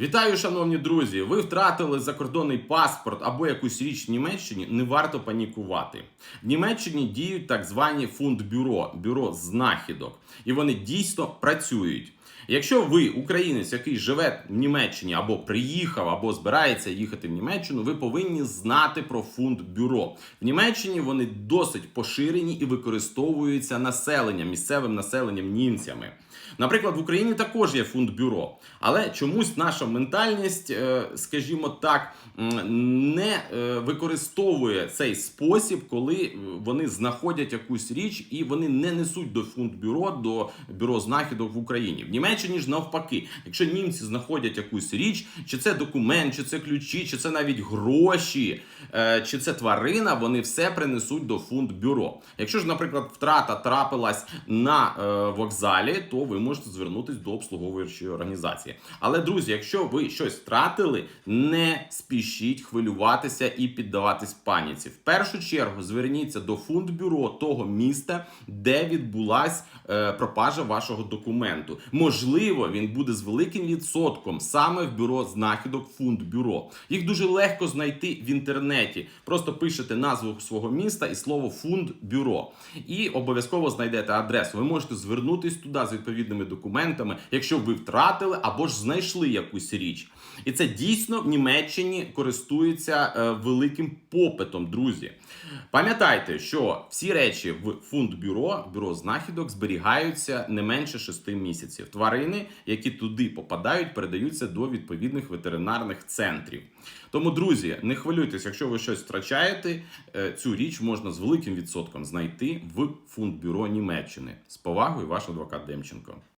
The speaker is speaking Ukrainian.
Вітаю, шановні друзі! Ви втратили закордонний паспорт або якусь річ в Німеччині. Не варто панікувати. В Німеччині діють так звані фундбюро, бюро знахідок, і вони дійсно працюють. Якщо ви українець, який живе в Німеччині або приїхав, або збирається їхати в Німеччину, ви повинні знати про фундбюро. В Німеччині вони досить поширені і використовуються населенням, місцевим населенням німцями. Наприклад, в Україні також є фундбюро, але чомусь наша ментальність, е, скажімо так, не е, використовує цей спосіб, коли е, вони знаходять якусь річ і вони не несуть до фундбюро, до бюро знахідок в Україні. В Німеччині ж навпаки, якщо німці знаходять якусь річ, чи це документ, чи це ключі, чи це навіть гроші, чи це тварина, вони все принесуть до фундбюро. Якщо ж, наприклад, втрата трапилась на вокзалі, то ви можете звернутися до обслуговуючої організації. Але друзі, якщо ви щось втратили, не спішіть хвилюватися і піддаватись паніці. В першу чергу зверніться до фундбюро того міста, де відбулась е, пропажа вашого документу. Можливо, він буде з великим відсотком саме в бюро знахідок фундбюро. Їх дуже легко знайти в інтернеті. Просто пишете назву свого міста і слово фундбюро. І обов'язково знайдете адресу. Ви можете звернутись туди з відповідними документами, якщо ви втратили або ж знайшли якусь річ. І це дійсно в Німеччині користується е, великим попитом, друзі. Пам'ятайте, що всі речі в фундбюро, бюро знахідок зберігаються не менше 6 місяців. Тварини, які туди попадають, передаються до відповідних ветеринарних центрів. Тому, друзі, не хвилюйтесь, якщо ви щось втрачаєте, е, цю річ можна з великим відсотком знайти в фундбюро Німеччини. З повагою, ваш адвокат Демченко.